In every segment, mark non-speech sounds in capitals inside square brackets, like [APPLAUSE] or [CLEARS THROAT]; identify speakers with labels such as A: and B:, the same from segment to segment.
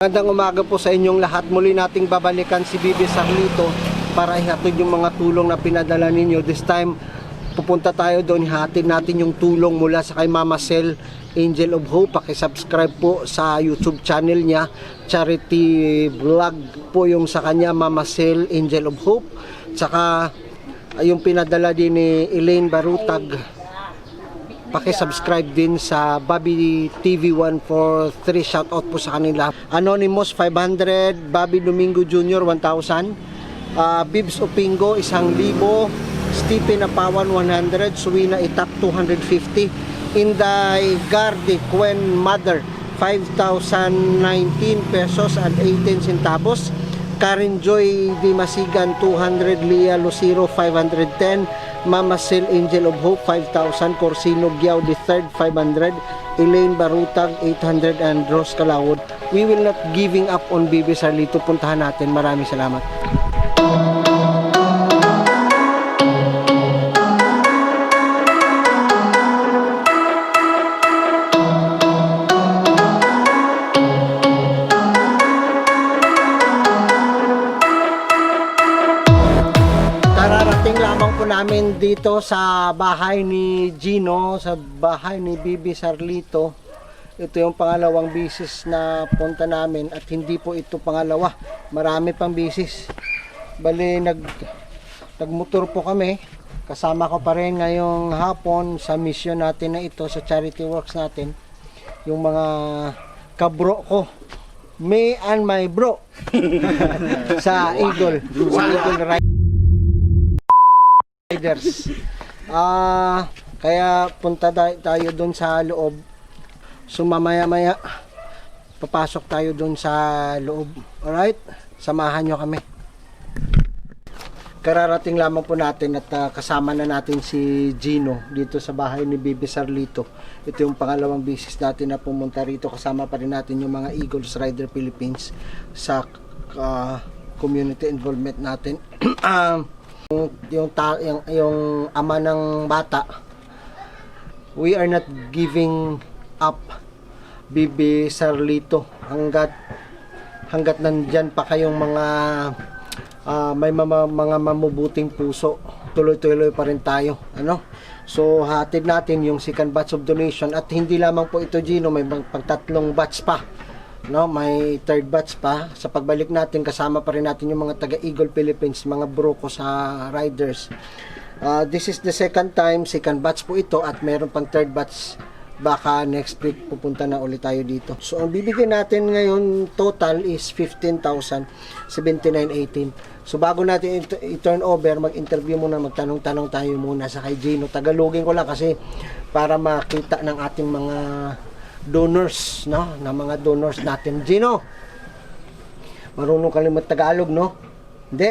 A: Magandang umaga po sa inyong lahat. Muli nating babalikan si Bibi Sarlito para ihatid yung mga tulong na pinadala ninyo. This time, pupunta tayo doon, ihatid natin yung tulong mula sa kay Mama Sel, Angel of Hope. Pakisubscribe po sa YouTube channel niya. Charity vlog po yung sa kanya, Mama Sel, Angel of Hope. Tsaka yung pinadala din ni Elaine Barutag Paki-subscribe din sa Bobby TV 143 shoutout po sa kanila. Anonymous 500, Bobby Domingo Jr. 1000, uh, Bibs Opingo 1000, Stephen Apawan 100, Suwina Itap 250, Inday Gardi Quen Mother 5,019 pesos and 18 centavos. Karen Joy Di Masigan 200, Lia Lucero 510, Mama Sil Angel of Hope 5,000, Corsino Giao the third 500, Elaine Barutag 800 and Rose Kalawod. We will not giving up on Bibi Sarlito. Puntahan natin. Maraming salamat. Kararating lamang po namin dito sa bahay ni Gino, sa bahay ni Bibi Sarlito. Ito yung pangalawang bisis na punta namin at hindi po ito pangalawa. Marami pang bisis. Bali, nag, nagmotor po kami. Kasama ko pa rin ngayong hapon sa mission natin na ito, sa charity works natin. Yung mga kabro ko. Me and my bro. [LAUGHS] sa Eagle. Sa Eagle Ride. Riders. Ah, kaya punta tayo, doon sa loob. So mamaya-maya papasok tayo doon sa loob. Alright? Samahan nyo kami. Kararating lamang po natin at ah, kasama na natin si Gino dito sa bahay ni Bibi Sarlito. Ito yung pangalawang bisis natin na pumunta rito. Kasama pa rin natin yung mga Eagles Rider Philippines sa ah, community involvement natin. um, [CLEARS THROAT] yung yung, ta- yung yung ama ng bata we are not giving up Bibi Sarlito. Hanggat hanggat nandyan pa kayong mga ah, may mga, mga mamubuting puso tuloy-tuloy pa rin tayo ano? So hatid natin yung second batch of donation. At hindi lamang po ito Gino may pagtatlong batch pa no may third batch pa. Sa pagbalik natin kasama pa rin natin yung mga taga Eagle Philippines mga bro ko sa riders. Uh, this is the second time second batch po ito at meron pang third batch. Baka next week pupunta na ulit tayo dito. So ang bibigyan natin ngayon total is 15,079.18 so bago natin i-turn over mag-interview muna magtanong-tanong tayo muna sa kay Gino. Tagalogin ko lang kasi para makita ng ating mga donors no? Na mga donors natin. Gino marunong ka rin mag-Tagalog no? Hindi.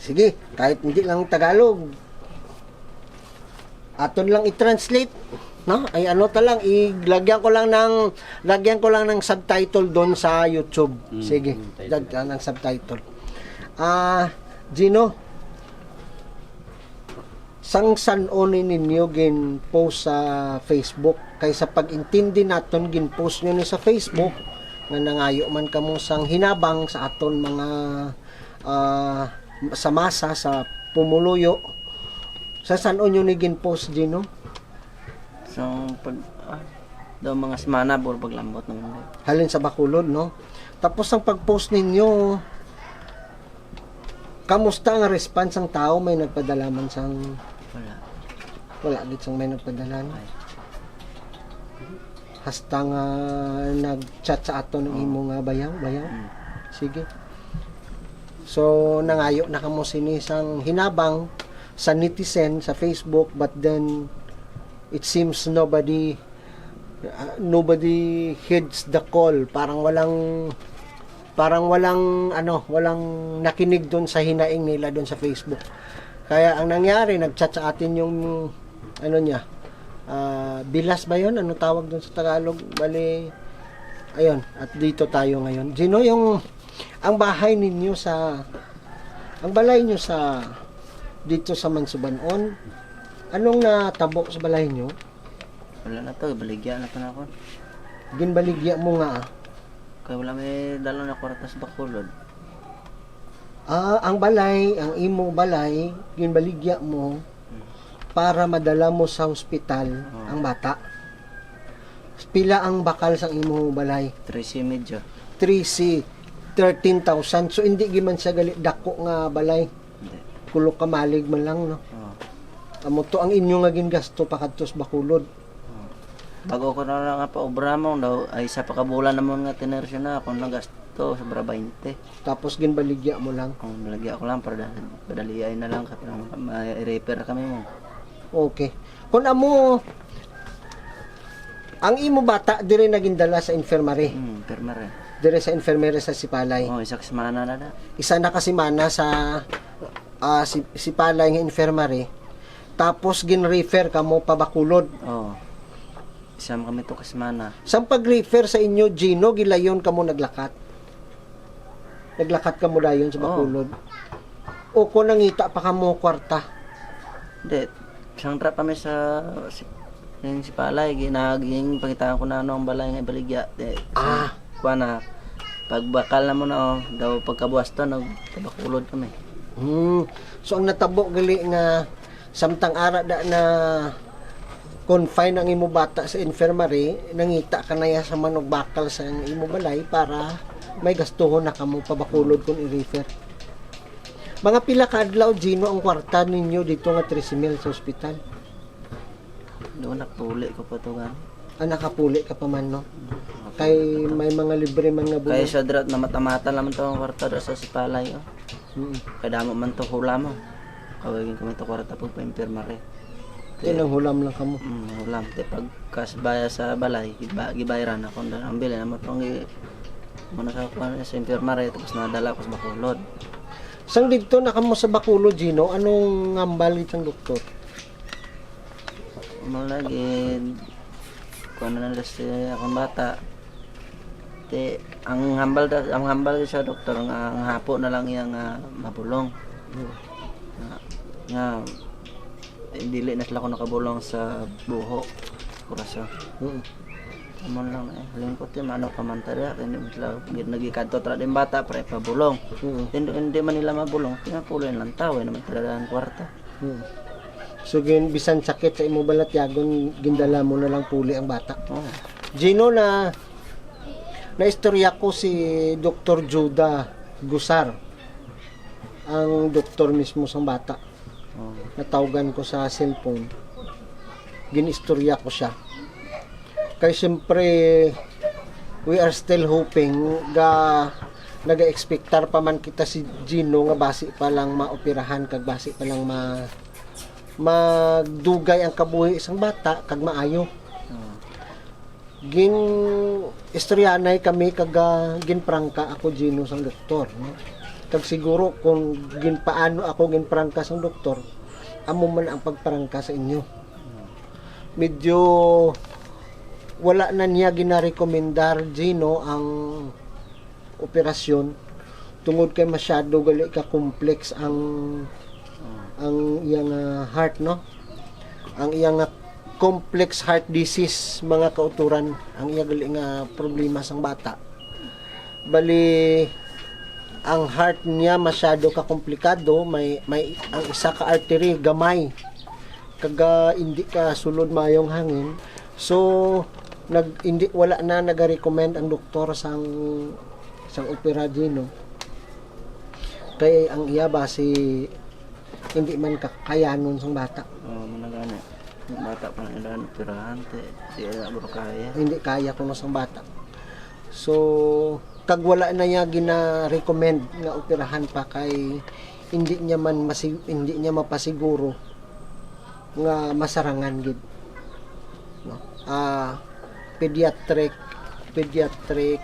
A: Sige kahit hindi lang Tagalog. Aton lang i-translate no? Ay ano ta lang ilagyan ko lang ng lagyan ko lang ng subtitle doon sa YouTube. Sige lagyan ng subtitle. Ah Gino sang sanonin ninyo gin post sa Facebook kaysa pag-intindi naton gin post nyo ni sa Facebook nga nangayo man kamo sang hinabang sa aton mga ah, sa masa sa pumuluyo sa sanon nyo ni gin post Gino
B: So, pag, ah, daw mga semana, puro paglambot ng mundo.
A: halin sa Bacolod no tapos ang pag-post ninyo kamusta ang response ng tao may nagpadala man sang
B: Wala.
A: wala gid sang may nagpadala no? Hasta nga nag-chat sa ato ng imo nga bayaw bayaw sige. So nangayo na kamo sinisang hinabang sa netizen sa Facebook but then it seems nobody uh, nobody heeds the call. Parang walang parang walang ano walang nakinig doon sa hinaing nila doon sa Facebook. Kaya ang nangyari nagchat sa atin yung ano niya bilas ba yon ano tawag doon sa Tagalog bali ayun at dito tayo ngayon Gino yung ang bahay ninyo sa ang balay nyo sa dito sa Mansubanon anong natabo sa balay nyo
B: Wala na to, baligya na to na ako.
A: ginbaligya mo nga ah.
B: Kaya wala may dalo na kwartas bakulod.
A: Ah, ang balay, ang imo balay, ginbaligya mo para madala mo sa ospital
B: Oo.
A: ang bata. Pila ang bakal sa imo balay?
B: 13 medyo.
A: 3C 13,000. So hindi giman siya gali dako nga balay.
B: Hindi.
A: Kulok kamalig man lang no.
B: Oh.
A: Amo to ang inyo nga gingasto pakadtos bakulod.
B: Bago ko na lang pa obra mo daw ay sa pakabulan naman nga tinersyo na ako nagasto sobra 20.
A: Tapos ginbaligya mo lang.
B: Kung nalagyan ko lang para padaliay na lang kapag ma-repair kami mo.
A: Okay. Kung amo ang imo bata dire naging dala sa infirmary.
B: Perma rin.
A: Dire sa infirmary sa Sipalay.
B: Oh, isak semana na na.
A: isa na kasi mana sa ah, si, si Palay nga infirmary tapos gin-refer ka mo pa Bacolod
B: Oh. Isama kami to kasmana.
A: sa pag-refer sa inyo Gino gilayon ka mo naglakat naglakat ka mo dayon sa
B: Oo.
A: Bacolod o kung nangita pa ka mo kwarta
B: Hindi. Isang trap kami sa si, yung si Palay. Ginaging pakitaan ko na ano ang balay nga ibaligya. De,
A: Ah.
B: Kuha na. Pagbakal na mo na oh, daw pagkabuwas to, nagtabakulod kami.
A: hmm. so ang natabo gali nga samtang ara da na confine ang imo bata sa infirmary nangita ka na ya sa manog bakal sa imo balay para may gastuhon na kamo pa Bacolod kung i-refer Mga pila ka adlaw Gino ang kwarta ninyo dito nga 13 mil sa ospital.
B: Doon nakpuli ko pa to gan.
A: Ah, nakapuli ka pa man no. Kay may mga libre man nga
B: Kaya
A: buwan.
B: siya drat na matamata naman to ang kwarta dra sa si Palay. Oh.
A: Mm.
B: Kaya damo man to hula mo. Kawagin kami to kwarta pag pa-impirmare.
A: Kaya nang hulam lang kamo.
B: Mm, hulam. Te pag kasbaya sa balay, giba, gibayran ako. Ang bili naman gi... Muna sa kuha sa impirmare, tapos nadala ko sa Bacolod.
A: Sang dito na kamo sa Bacolod Gino, anong ngambal itong doktor?
B: Malagi, kung ano na si akong bata, te, ang hambal da, ang hambal sa doktor nga ang hapo na lang iya nga mabulong. Nga, nga eh, dili na sila ko nakabulong sa buho, kuraso.
A: Mm.
B: Amon lang eh, lingkot yung ano kamantara, hindi mo sila nagikadto tra din bata pre pabulong.
A: Mm.
B: Hindi, hindi man nila mabulong, pinapuloy lang tao, eh, naman talaga ang kwarta.
A: Mm. So gin bisan sakit sa imo balat yagon gindala mo na lang puli ang bata.
B: Oh.
A: Gino na na istorya ko si Dr. Juda Gusar ang doktor mismo sa bata.
B: Oh.
A: Natawagan ko sa cellphone. Ginistorya ko siya. Kaya siyempre, we are still hoping ga naga-expectar pa man kita si Gino nga basi pa lang maoperahan kag basi pa lang ma magdugay ang kabuhi isang bata kag maayo gin istoryanay kami kag ah, ginprangka ako Gino sang doktor no? kag siguro kung gin paano ako ginprangka sang doktor amo man ang pagprangka sa inyo medyo wala na niya ginarekomendar Gino ang operasyon. Tungod kay masyado gali ka complex ang ang iyang ah, heart no? Ang iyang ah, complex heart disease mga kauturan. Ang iya gali nga problema sang bata. Bali ang heart niya masyado ka komplikado may may ang isa ka artery gamay. Kaga hindi ka sulod mayong hangin. So nag hindi wala na nagarecommend ang doktor sang sang opera dino kay ang iya base hindi man kakayanon sang bata
B: Oh, mana gani. Bata pa na ilan pirahan te. Di na bro kaya.
A: hindi kaya kuno sang bata so kag wala na niya gina-recommend nga operahan pa kay hindi niya man masi, hindi niya mapasiguro nga masarangan gid no ah pediatric pediatric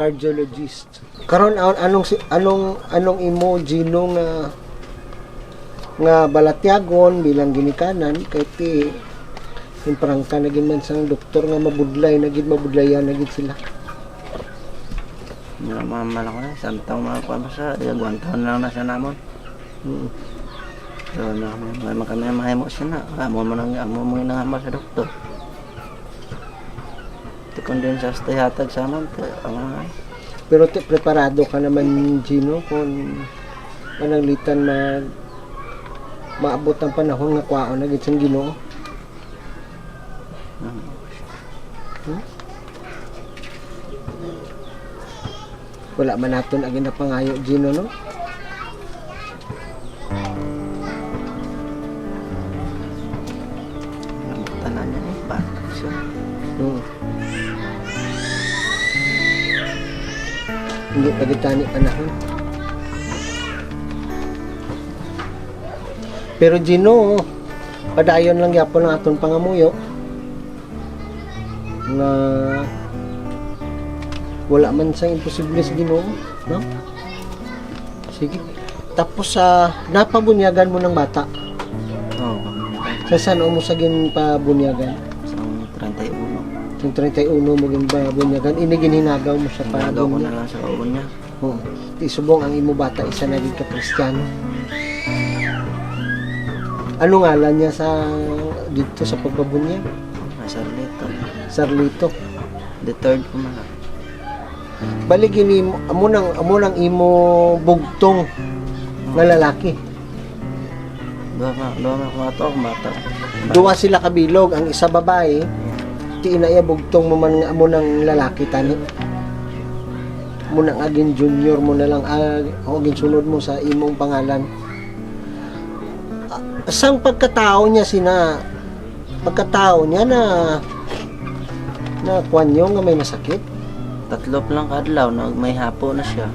A: cardiologist karon an- anong si- anong anong imo Gino nga nga balatyagon bilang ginikanan kay ti imprang ka naging man sang doktor nga mabudlay naging mabudlayan naging sila
B: Mga mama lang ko na. Samtang mga pa sa. Iya, guwantaon lang na siya namon.
A: mm.
B: So, na may mga kami mahimo siya na. Amo mo nang amo mo nang sa doktor. Kung din sa hatag sa. Ang mga
A: Pero te, preparado ka naman, Gino, kung pananglitan mag maabot ang panahon nga kwao na gitsang Ginoo. Hmm? Wala man naton agin na pangayo, Gino, no? Hindi pa gitani panahon. Pero Gino, padayon lang yapon ang aton pangamuyo. Na wala man sa imposible sa Ginoo, no? Sige. Tapos sa napabunyagan mo ng bata.
B: Oo.
A: Sa saan mo sa gin pabunyagan?
B: Isang 31.
A: Yung 31 mo gin pabunyagan, inigin hinagaw mo siya para
B: Nagaw ko na lang sa ulo niya.
A: Oo. Isubong ang imo bata isa na gid ka Kristiyano. Ano ngalan niya sa dito sa pagbabunyag?
B: Nasa rito.
A: Sarlito.
B: The third ko man.
A: Bali gini mo amo nang amo nang imo bugtong nga lalaki.
B: Dua ma, dua ma kung ato bata.
A: Duwa sila kabilog, ang isa babae, ti inaya bugtong mo man nga amo nang lalaki tani. Mo nang agin junior mo na lang ah, o agin sunod mo sa imong pangalan. Ah, Sang pagkatao niya sina pagkatao niya na na kwanyo nga may masakit.
B: Tatlo pa lang kadlaw, nag may hapo na siya.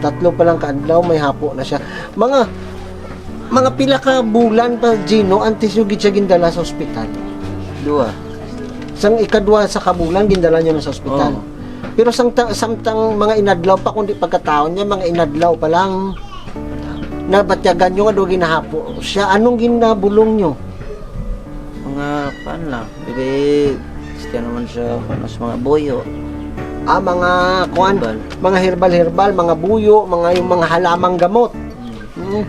A: Tatlo pa lang kaadlaw may hapo na siya. Mga mga pila ka bulan pa Gino antes yung siya gindala sa ospital.
B: Dua.
A: Sang ikadwa sa kabulan gindala niyo na sa ospital.
B: Oo.
A: Pero samtang samtang mga inadlaw pa kundi pagkataon niya mga inadlaw pa lang nabatyagan nyo nga do ginahapo. Siya anong ginabulong nyo?
B: Mga paan lang. Bibi, siya naman siya mas mga buyo.
A: Ah, mga kuan,
B: Herbal.
A: mga herbal-herbal, mga buyo, mga yung mga halamang gamot.
B: Hmm.
A: Mm.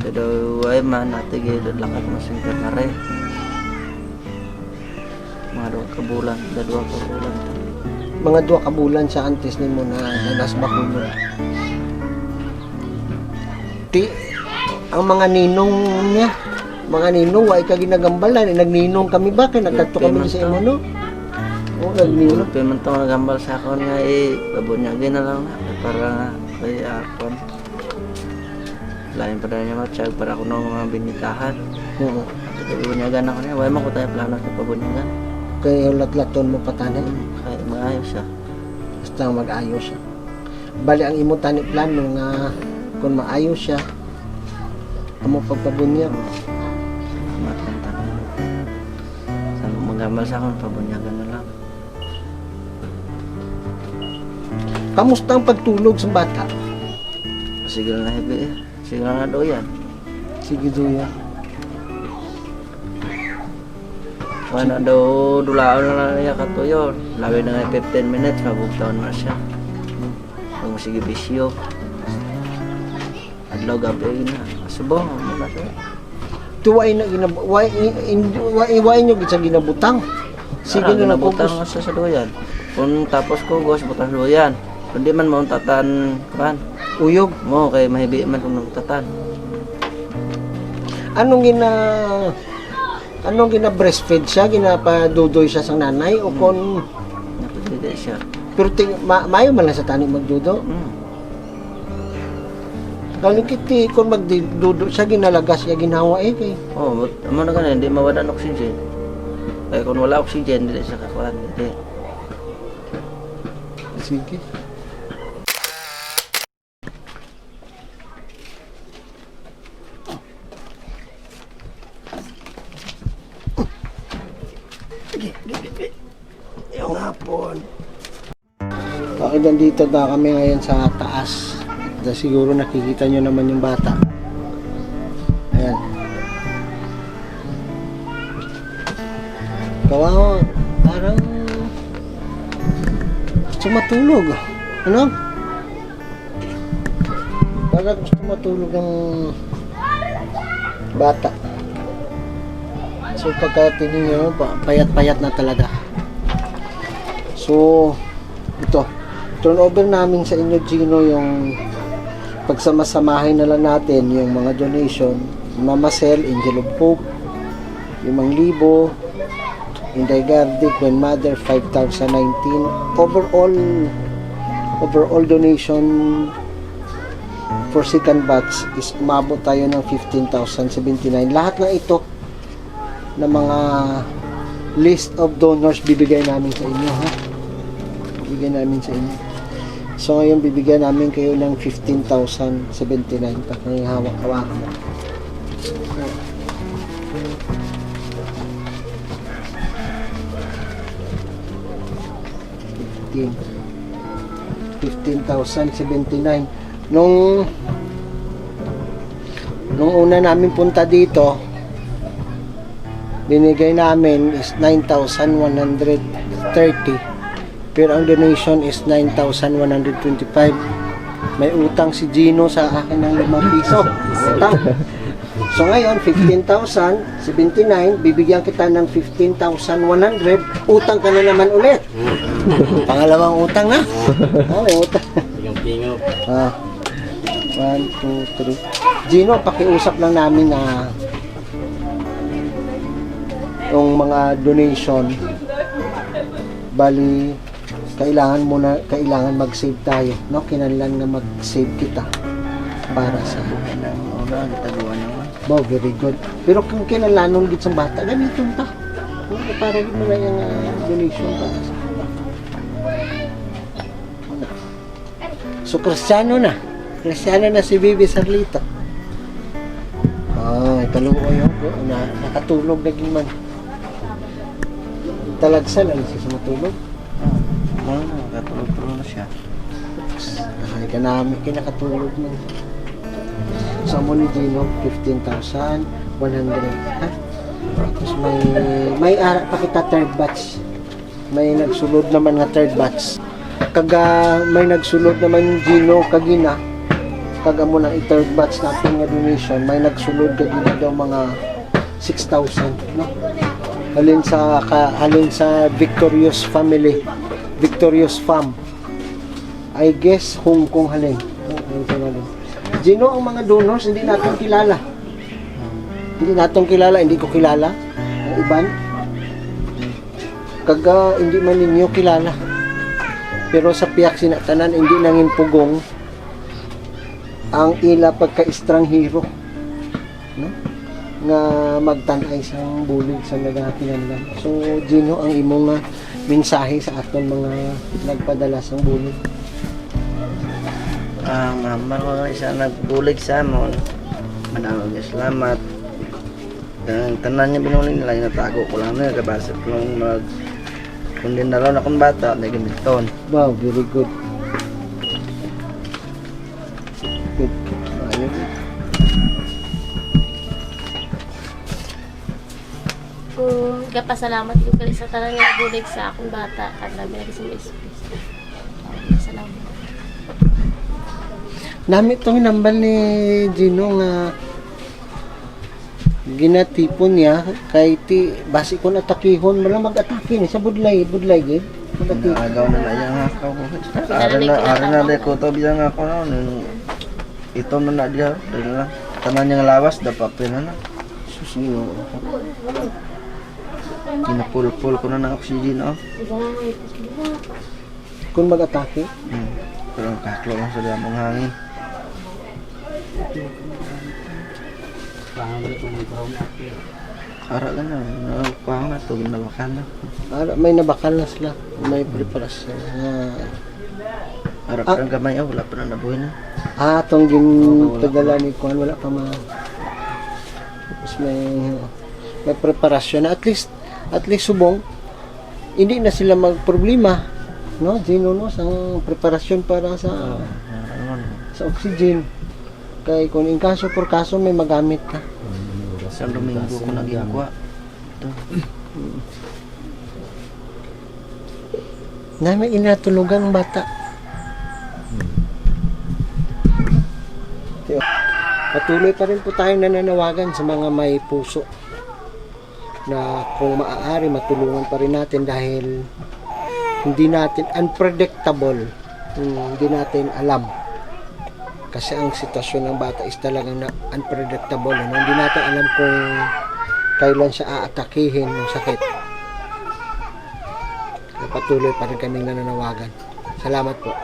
B: Pero ay man natigil lakad mo sa na Mga dua ka bulan, dua ka bulan.
A: Mga duwa ka bulan sa antes nimo na nanas bakulo. Ti ang mga ninong niya, mga ninong way ka ginagambalan, eh, nagninong kami ba kay nagkadto kami sa imo no? Oh, nagninong.
B: Pa man to nagambal sa akon nga eh, babunyagin na lang na. Para kay akon. Lain pa na niya matsyag para ko ng mga binikahan.
A: Oo.
B: At babunyagan ako niya. Wala man ko tayo plano sa pabunyagan.
A: Kay lat-laton mo patanay.
B: Kaya maayos siya.
A: Basta mag-ayos siya. Bali ang imo tani plano nga kung maayos siya, amo pagpabunyag.
B: Matanta na. Sabi ko magambal sa akon, pabunyagan na lang.
A: Kamusta ang pagtulog sa bata?
B: Sige na eh. Sige na daw yan.
A: Sige Duya.
B: Wala daw dulaon na lang niya katuyo. Labi na nga 15 minutes, mabugtaon na siya. Kung sige bisyo. Adlaw gabi na. Asubo, ano na siya.
A: Tuway na ginab why in why, why nyo sa ginabutang. Sige na lang
B: butang
A: focus.
B: mo siya sa duyan. Kung tapos ko, gos, butang sa duyan. Kung di man mo tatan, kan,
A: Uyog.
B: mo, kay mahibi man kung nagtatan.
A: Anong gina Anong gina breastfeed siya, ginapadudoy siya sa nanay o kon
B: Napagdide siya.
A: pero ting, ma, mayo man lang sa tani magdudo.
B: Hmm.
A: Galing kiti kon magdudo siya ginalagas siya ginawa eh kay.
B: Oh, but, amo na ganun, hindi mawadan oxygen. Kaya kung wala oxygen, hindi siya kakuhan. Hindi.
A: Sige. Nandito na kami ngayon sa taas? At siguro nakikita nyo naman yung bata. Ayan. Kawawa. Parang gusto matulog. Ano? Parang gusto matulog ng bata. So pagka tingin nyo, pa- payat-payat na talaga. So, ito. Turnover namin sa inyo, Gino, yung pagsamasamahin na lang natin yung mga donation. Mama Cell, Angel of Hope, 5,000, Inday Gardi, Queen Mother, 5,019. Overall, overall donation for second batch is umabot tayo ng 15,079. Lahat na ito na mga list of donors bibigay namin sa inyo ha. Bibigay namin sa inyo. So ngayon bibigyan namin kayo ng 15,079 pa kung hawak-hawakan mo. 15 15,079 nung nung una namin punta dito binigay namin is 9,130 pero ang donation is 9,125 may utang si Gino sa akin ng 5 piso. Utang. So ngayon 15,079 bibigyan kita ng 15,100 utang ka na naman ulit. Pangalawang utang na [LAUGHS] oh, may utang. Ah. One, two, three. Gino, pakiusap lang namin na yung mga donation. Bali kailangan mo na kailangan mag-save tayo no kinanlan na mag-save kita para sa. Wow, very good. Pero kung kinalanon git sa bata, gamiton ta. No, para mo na yung ah, donation para sa So, kristyano na. Kristyano na si Bibi Sarlito. Ay, kaluo yun. Na, nakatulog naging man. Talagsan, ano siya sa matulog?
B: Ah, katulog-tulog na siya.
A: Ay, ka namin, kinakatulog man. Sa mo ni Gino, 15,100. Ha? Tapos may, may ara pa kita third batch. May nagsulod naman nga third batch. Kaga may nagsulod naman Gino kagina. Kaga mo na i-third batch natin nga donation. May nagsulod kagina daw mga 6,000. No? Halin sa, ka, halin sa Victorious Family. Victorious Fam. I guess Hong Kong halin. Gino, ang mga donors, hindi natin kilala. Hindi natin kilala, hindi ko kilala. Ang iban. Kaga, hindi man ninyo kilala. Pero sa piyak sinatanan, hindi nangin pugong ang ila pagka-estranghero. No? nga magtanay sa bulig sa nagakinanlan. So, Gino, ang imong nga mensahe sa aton mga nagpadala sa bulig.
B: Ang uh, ko isa nagbulig sa amon. Madaming salamat. Ang tanan niya binuling nila, natago ko lang na, kabasa ko lang mag... Kung din na akong bata, may gamiton.
A: Wow, very good. Good. Ayun.
C: Kung kapasalamat ko kali sa tanan nga bulig sa akong bata at labi lagi sa mga space. Salamat.
A: Nami itong nambal ni Gino nga ginatipon niya kay ti basi ko natakihon wala mag-atake ni sa budlay budlay gid
B: Agaw na na yung hakaw ko. Ara na, ara na na ko to bilang ako na. Ito na na diya. Dali na. Tanan niyang lawas, dapat na na.
A: susino
B: Kinapul-pul ko na ng oxygen, oh.
A: kung mag-atake
B: Hmm. Pero ang kaklo lang sa damang hangin. Ara ka na, napahang na to, ginawakan na.
A: ara may nabakal na sila may preparasyon nga
B: Ara
A: Ah.
B: ka ng gamay, oh, wala pa na nabuhay na.
A: ah tong gin padala ni Kuan wala pa ma tapos may may preparasyon. Na at least at least subong hindi na sila magproblema no? Gino no sa preparasyon para sa
B: Ano,
A: sa oxygen. Kay kung in kaso por kaso may magamit ka.
B: Sa Domingo ko naging kwa. Ito.
A: na may inatulugan ng bata. Patuloy pa rin po tayong nananawagan sa mga may puso na kung maaari matulungan pa rin natin dahil hindi natin unpredictable. Hmm, hindi natin alam. Kasi ang sitwasyon ng bata is talagang unpredictable ano? hindi natin alam kung kailan siya aatakihin ng sakit. Patuloy pa rin kaming nananawagan. Salamat po